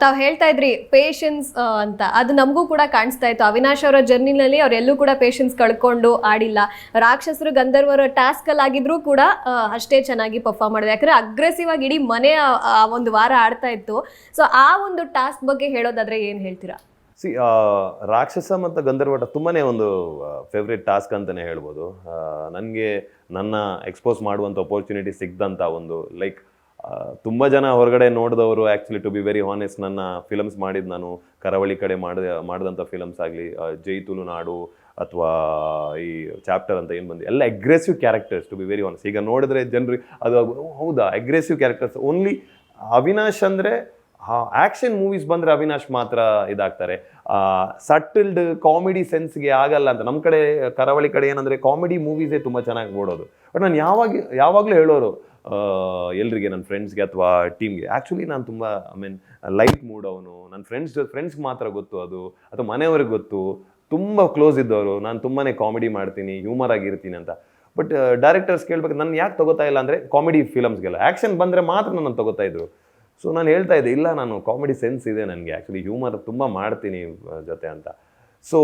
ತಾವ್ ಹೇಳ್ತಾ ಇದ್ರಿ ಪೇಷನ್ಸ್ ಅಂತ. ಅದು ನಮಗೂ ಕೂಡ ಕಾಣಿಸ್ತಾ ಇತ್ತು. ಅವಿನಾಶ್ ಅವರ ಜರ್ನಿನಲ್ಲಿ ಅವರೆಲ್ಲೂ ಕೂಡ ಪೇಷನ್ಸ್ ಕಳ್ಕೊಂಡು ಆಡಿಲ್ಲ. ರಾಕ್ಷಸರು, ಗಂಧರ್ವರ ಟಾಸ್ಕ್ ಅಲ್ಲಿ ಆಗಿದ್ರು ಕೂಡ ಅಷ್ಟೇ ಚೆನ್ನಾಗಿ ಪರ್ಫಾರ್ಮ್ ಮಾಡಿದೆ ಯಾಕಂದ್ರೆ ಅಗ್ರೆಸಿವ್ ಆಗಿ ಇಡೀ ಮನೆ, ಆ- ಒಂದು ವಾರ ಆಡ್ತಾ ಇತ್ತು. ಸೊ ಆ ಒಂದು ಟಾಸ್ಕ್ ಬಗ್ಗೆ ಹೇಳೋದಾದ್ರೆ ಏನ್ ಹೇಳ್ತೀರಾ? ಸಿ ರಾಕ್ಷಸ ಮತ್ತು ಗಂಧರ್ವಟ ತುಂಬಾ ಒಂದು ಫೇವ್ರೆಟ್ ಟಾಸ್ಕ್ ಅಂತಲೇ ಹೇಳ್ಬೋದು. ನನಗೆ ನನ್ನ ಎಕ್ಸ್ಪೋಸ್ ಮಾಡುವಂಥ ಅಪರ್ಚುನಿಟಿ ಸಿಗ್ದಂಥ ಒಂದು ಲೈಕ್ ತುಂಬ ಜನ ಹೊರಗಡೆ ನೋಡಿದವರು actually to be very honest ನನ್ನ ಫಿಲಮ್ಸ್ ಮಾಡಿದ್ದು ನಾನು ಕರಾವಳಿ ಕಡೆ ಮಾಡಿದ ಮಾಡಿದಂಥ ಫಿಲಮ್ಸ್ ಆಗಲಿ ಜೈ ತುಳುನಾಡು ಅಥವಾ ಈ ಚಾಪ್ಟರ್ ಅಂತ ಏನು ಬಂದು, ಎಲ್ಲ aggressive characters to be very honest ಈಗ ನೋಡಿದ್ರೆ ಜನರು ಅದು ಹೌದಾ ಅಗ್ರೆಸಿವ್ ಕ್ಯಾರೆಕ್ಟರ್ಸ್ ಓನ್ಲಿ ಅವಿನಾಶ್ ಅಂದರೆ ಆಕ್ಷನ್ ಮೂವೀಸ್ ಬಂದ್ರೆ ಅವಿನಾಶ್ ಮಾತ್ರ ಇದಾಗ್ತಾರೆ. ಸಟಲ್ಡ್ ಕಾಮಿಡಿ ಸೆನ್ಸ್ಗೆ ಆಗಲ್ಲ ಅಂತ. ನಮ್ಮ ಕಡೆ, ಕರಾವಳಿ ಕಡೆ ಏನಂದ್ರೆ ಕಾಮಿಡಿ ಮೂವೀಸೇ ತುಂಬ ಚೆನ್ನಾಗಿ ಓಡೋದು. ಬಟ್ ನಾನು ಯಾವಾಗ, ಯಾವಾಗಲೂ ಹೇಳೋರು ಎಲ್ರಿಗೆ ನನ್ನ ಫ್ರೆಂಡ್ಸ್ಗೆ ಅಥವಾ ಟೀಮ್ಗೆ ಆ್ಯಕ್ಚುಲಿ ನಾನು ತುಂಬ ಐ ಮೀನ್ ಲೈಟ್ ಮೂಡ್ ಅವನು. ನನ್ನ ಫ್ರೆಂಡ್ಸ್ ಫ್ರೆಂಡ್ಸ್ಗೆ ಮಾತ್ರ ಗೊತ್ತು ಅದು. ಅಥವಾ ಮನೆಯವ್ರಿಗೆ ಗೊತ್ತು. ತುಂಬ ಕ್ಲೋಸ್ ಇದ್ದವರು. ನಾನು ತುಂಬಾ ಕಾಮಿಡಿ ಮಾಡ್ತೀನಿ ಹ್ಯೂಮರ್ ಆಗಿರ್ತೀನಿ ಅಂತ. ಬಟ್ ಡೈರೆಕ್ಟರ್ಸ್ ಕೇಳ್ಬೇಕು, ನಾನು ಯಾಕೆ ತಗೋತಾ ಇಲ್ಲ ಅಂದರೆ ಕಾಮಿಡಿ ಫಿಲಮ್ಸ್ಗೆಲ್ಲ ಆ್ಯಕ್ಷನ್ ಬಂದರೆ ಮಾತ್ರ ನನ್ನ ತಗೋತಾ ಇದ್ರು. ಸೊ ನಾನು ಹೇಳ್ತಾ ಇದ್ದೆ, ಇಲ್ಲ, ನಾನು ಕಾಮಿಡಿ ಸೆನ್ಸ್ ಇದೆ ನನಗೆ. ಆ್ಯಕ್ಚುಲಿ ಹ್ಯೂಮರ್ ತುಂಬ ಮಾಡ್ತೀನಿ ಜೊತೆ ಅಂತ. ಸೊ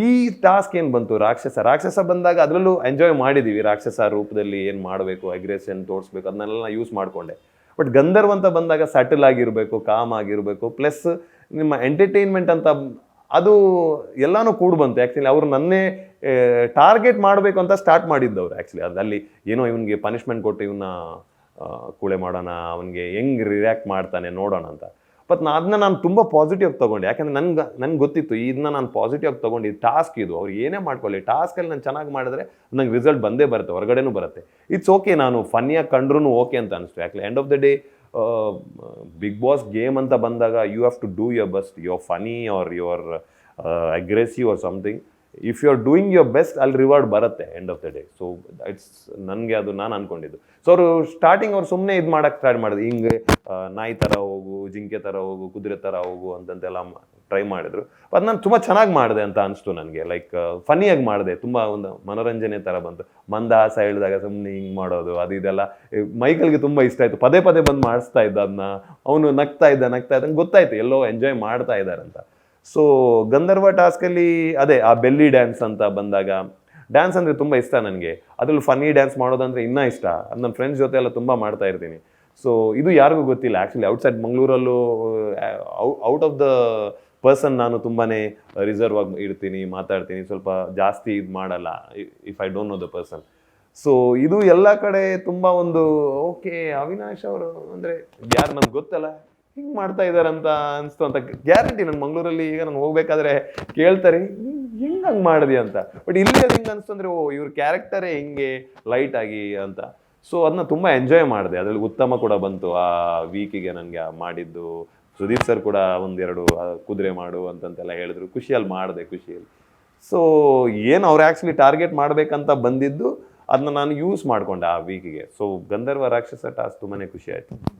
ಈ ಟಾಸ್ಕ್ ಏನು ಬಂತು? ರಾಕ್ಷಸ. ರಾಕ್ಷಸ ಬಂದಾಗ ಅದರಲ್ಲೂ ಎಂಜಾಯ್ ಮಾಡಿದ್ದೀವಿ ರಾಕ್ಷಸ ರೂಪದಲ್ಲಿ ಏನು ಮಾಡಬೇಕು ಅಗ್ರೆಷನ್ ತೋರಿಸ್ಬೇಕು, ಅದನ್ನೆಲ್ಲ ಯೂಸ್ ಮಾಡಿಕೊಂಡೆ. ಬಟ್ ಗಂಧರ್ವ ಅಂತ ಬಂದಾಗ ಸಟಲ್ ಆಗಿರಬೇಕು ಕಾಮ್ ಆಗಿರಬೇಕು ಪ್ಲಸ್ ನಿಮ್ಮ ಎಂಟರ್ಟೈನ್ಮೆಂಟ್ ಅಂತ, ಅದು ಎಲ್ಲನೂ ಕೂಡ ಬಂತು. ಆ್ಯಕ್ಚುಲಿ ಅವರು ನನ್ನೇ ಟಾರ್ಗೆಟ್ ಮಾಡಬೇಕು ಅಂತ ಸ್ಟಾರ್ಟ್ ಮಾಡಿದ್ದವ್ರು ಆ್ಯಕ್ಚುಲಿ ಅದರಲ್ಲಿ ಏನೋ ಇವನಿಗೆ ಪನಿಷ್ಮೆಂಟ್ ಕೊಟ್ಟು ಇವನ್ನ ಕೂಳೆ ಮಾಡೋಣ, ಅವನಿಗೆ ಹೆಂಗ್ ರಿಯಾಕ್ಟ್ ಮಾಡ್ತಾನೆ ನೋಡೋಣ ಅಂತ. ಬಟ್ ನಾ ಅದನ್ನ ನಾನು ತುಂಬ ಪಾಸಿಟಿವ್ ತಗೊಂಡೆ. ಯಾಕಂದ್ರೆ ನನ್ಗೆ ನನ್ಗೆ ಗೊತ್ತಿತ್ತು ಇದನ್ನ ನಾನು ಪಾಸಿಟಿವ್ ಆಗಿ ತೊಗೊಂಡು ಇದು ಟಾಸ್ಕ್ ಇದು. ಅವ್ರು ಏನೇ ಮಾಡ್ಕೊಳ್ಳಿ ಟಾಸ್ಕಲ್ಲಿ ನಾನು ಚೆನ್ನಾಗಿ ಮಾಡಿದ್ರೆ ನಂಗೆ ರಿಸಲ್ಟ್ ಬಂದೇ ಬರುತ್ತೆ, ಹೊರಗಡೆನೂ ಬರುತ್ತೆ. ಇಟ್ಸ್ ಓಕೆ ನಾನು ಫನ್ನಿಯಾಗಿ ಕಂಡ್ರೂ ಓಕೆ ಅಂತ ಅನಿಸ್ತು. ಯಾಕೆ end of the day Bigg Boss game ಅಂತ ಬಂದಾಗ you have to do your best your funny or your aggressive or something if you are doing your best ಅಲ್ಲಿ ರಿವಾರ್ಡ್ ಬರುತ್ತೆ end of the day so it's ನನಗೆ ಅದು ನಾನು ಅನ್ಕೊಂಡಿದ್ದು. So ಅವರು starting ಅವ್ರು ಸುಮ್ಮನೆ ಇದು ಮಾಡಕ್ಕೆ ಸ್ಟಾರ್ಟ್ ಮಾಡಿದ್ರು. ಹಿಂಗೆ ನಾಯಿ ಥರ ಹೋಗು, ಜಿಂಕೆ ಥರ ಹೋಗು, ಕುದುರೆ ಥರ ಹೋಗು ಅಂತಂತೆಲ್ಲ ಟ್ರೈ ಮಾಡಿದ್ರು. ಅದು ನಾನು ತುಂಬ ಚೆನ್ನಾಗಿ ಮಾಡಿದೆ ಅಂತ ಅನಿಸ್ತು ನನಗೆ. ಲೈಕ್ ಫನಿಯಾಗಿ ಮಾಡಿದೆ. ತುಂಬ ಒಂದು ಮನೋರಂಜನೆ ಥರ ಬಂತು. ಮಂದಹಾಸ ಹೇಳಿದಾಗ ಸುಮ್ಮನೆ ಹಿಂಗೆ ಮಾಡೋದು, ಅದು ಇದೆಲ್ಲ. ಮೈಕಲ್ಗೆ ತುಂಬ ಇಷ್ಟ ಆಯಿತು. ಪದೇ ಪದೇ ಬಂದು ಮಾಡಿಸ್ತಾ ಇದ್ದ ಅದನ್ನ ಅವನು ನಗ್ತಾ ಇದ್ದ, ನಗ್ತಾ ಇದ್ದಂಗೆ ಗೊತ್ತಾಯ್ತು. ಎಲ್ಲೋ ಎಂಜಾಯ್ ಮಾಡ್ತಾ ಇದ್ದಾರೆ ಅಂತ. ಸೊ ಗಂಧರ್ವ ಟಾಸ್ಕಲ್ಲಿ ಅದೇ, ಆ ಬೆಲ್ಲಿ ಡ್ಯಾನ್ಸ್ ಅಂತ ಬಂದಾಗ ಡ್ಯಾನ್ಸ್ ಅಂದರೆ ತುಂಬ ಇಷ್ಟ ನನಗೆ. ಅದರಲ್ಲಿ ಫನ್ನಿ ಡ್ಯಾನ್ಸ್ ಮಾಡೋದಂದ್ರೆ ಇನ್ನೂ ಇಷ್ಟ. ಅದು ನನ್ನ ಫ್ರೆಂಡ್ಸ್ ಜೊತೆ ಎಲ್ಲ ತುಂಬ ಮಾಡ್ತಾ ಇರ್ತೀನಿ. ಸೊ ಇದು ಯಾರಿಗೂ ಗೊತ್ತಿಲ್ಲ. ಆ್ಯಕ್ಚುಲಿ ಔಟ್ಸೈಡ್ ಮಂಗಳೂರಲ್ಲೂ ಔಟ್ ಆಫ್ ದ ಪರ್ಸನ್ ನಾನು ತುಂಬಾ ರಿಸರ್ವ್ ಆಗಿ ಇಡ್ತೀನಿ, ಮಾತಾಡ್ತೀನಿ. ಸ್ವಲ್ಪ ಜಾಸ್ತಿ ಇದು ಮಾಡಲ್ಲ if I don't know the person so ಇದು ಎಲ್ಲ ಕಡೆ ತುಂಬ ಒಂದು ಓಕೆ ಅವಿನಾಶ್ ಅವರು ಅಂದರೆ, ಯಾರು ನಮ್ಗೆ ಗೊತ್ತಲ್ಲ. ಹಿಂಗೆ ಮಾಡ್ತಾ ಇದ್ದಾರಂತ ಅನಿಸ್ತು ಅಂತ. ಗ್ಯಾರಂಟಿ ನನ್ನ ಮಂಗಳೂರಲ್ಲಿ ಈಗ ನಾನು ಹೋಗ್ಬೇಕಾದ್ರೆ ಕೇಳ್ತಾರೆ, ಹಿಂಗೆ, ಹಂಗೆ ಮಾಡಿದೆ ಅಂತ. ಬಟ್ ಇಲ್ಲಿ ಅದು ಹಿಂಗೆ ಅನಿಸ್ತು ಅಂದರೆ, ಓ, ಇವ್ರ ಕ್ಯಾರೆಕ್ಟರೇ ಹಿಂಗೆ ಲೈಟ್ ಆಗಿ ಅಂತ. ಸೊ ಅದನ್ನ ತುಂಬ ಎಂಜಾಯ್ ಮಾಡಿದೆ. ಅದರಲ್ಲಿ ಉತ್ತಮ ಕೂಡ ಬಂತು. ಆ ವೀಕಿಗೆ ನನಗೆ ಮಾಡಿದ್ದು. ಸುದೀಪ್ ಸರ್ ಕೂಡ ಒಂದೆರಡು ಕುದುರೆ ಮಾಡು ಅಂತಂತೆಲ್ಲ ಹೇಳಿದ್ರು. ಖುಷಿಯಲ್ಲಿ ಮಾಡಿದೆ ಖುಷಿಯಲ್ಲಿ. ಸೊ ಏನು ಅವ್ರು ಆ್ಯಕ್ಚುಲಿ ಟಾರ್ಗೆಟ್ ಮಾಡಬೇಕಂತ ಬಂದಿದ್ದು ಅದನ್ನ ನಾನು ಯೂಸ್ ಮಾಡಿಕೊಂಡೆ ಆ ವೀಕಿಗೆ ಸೊ ಗಂಧರ್ವ ರಾಕ್ಷಸ ಟಾಸ್ ತುಂಬಾ ಖುಷಿ ಆಯಿತು.